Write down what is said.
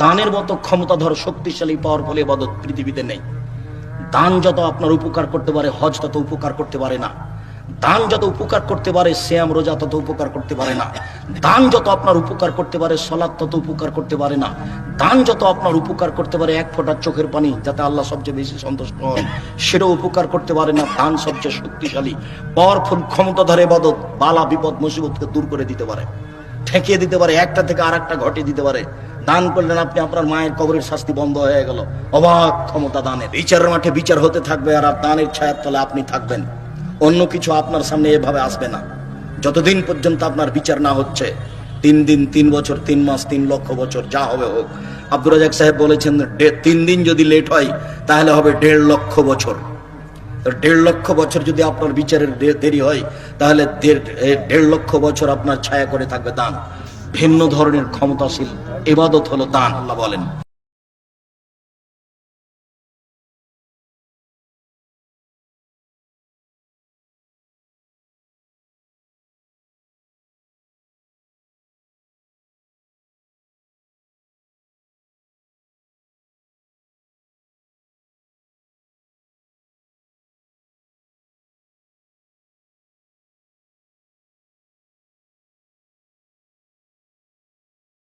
দানের মতো ক্ষমতাধর, শক্তিশালী পাওয়ারফুল এবাদত পৃথিবীতে নেই। দান যত আপনার উপকার করতে পারে, হজ তত উপকার করতে পারে না। দান যত উপকার করতে পারে শ্যাম রোজা তত উপকার করতে পারে না। দান যত আপনার উপকার করতে পারে সলাদ তত উপকার করতে পারে না। দান যত আপনার উপকার করতে পারে, এক ফোঁটা চোখের পানি, যাতে আল্লাহ সবচেয়ে বেশি সন্তুষ্ট হন, সেটাও উপকার করতে পারে না। দান সবচেয়ে শক্তিশালী পাওয়ারফুল ক্ষমতাধর এবাদত বালা বিপদ, মুসিবতকে দূর করে দিতে পারে। ঠেকিয়ে দিতে পারে, একটা থেকে আর একটা ঘটিয়ে দিতে পারে। দান করলেন আপনি, আপনার মায়ের কবরের শাস্তি বন্ধ হয়ে গেল। অবাক ক্ষমতা দানের। বিচারের মাঠে বিচার হতে থাকবে আর দানের ছায়ার তলে আপনি থাকবেন। অন্য কিছু আপনার সামনে এভাবে আসবে না। যতদিন পর্যন্ত আপনার বিচার না হচ্ছে, তিন দিন, তিন বছর, তিন মাস, তিন লক্ষ বছর, যা হবে হোক। আব্দুর রাজাক সাহেব বলেছেন তিন দিন যদি লেট হয়, তাহলে হবে দেড় লক্ষ বছর। দেড় লক্ষ বছর যদি আপনার বিচারের দেরি হয়, তাহলে দেড় লক্ষ বছর আপনার ছায়া করে থাকবে দান। ভিন্ন ধরনের ক্ষমতাশীল এবাদত হলো দান আল্লাহ বলেন।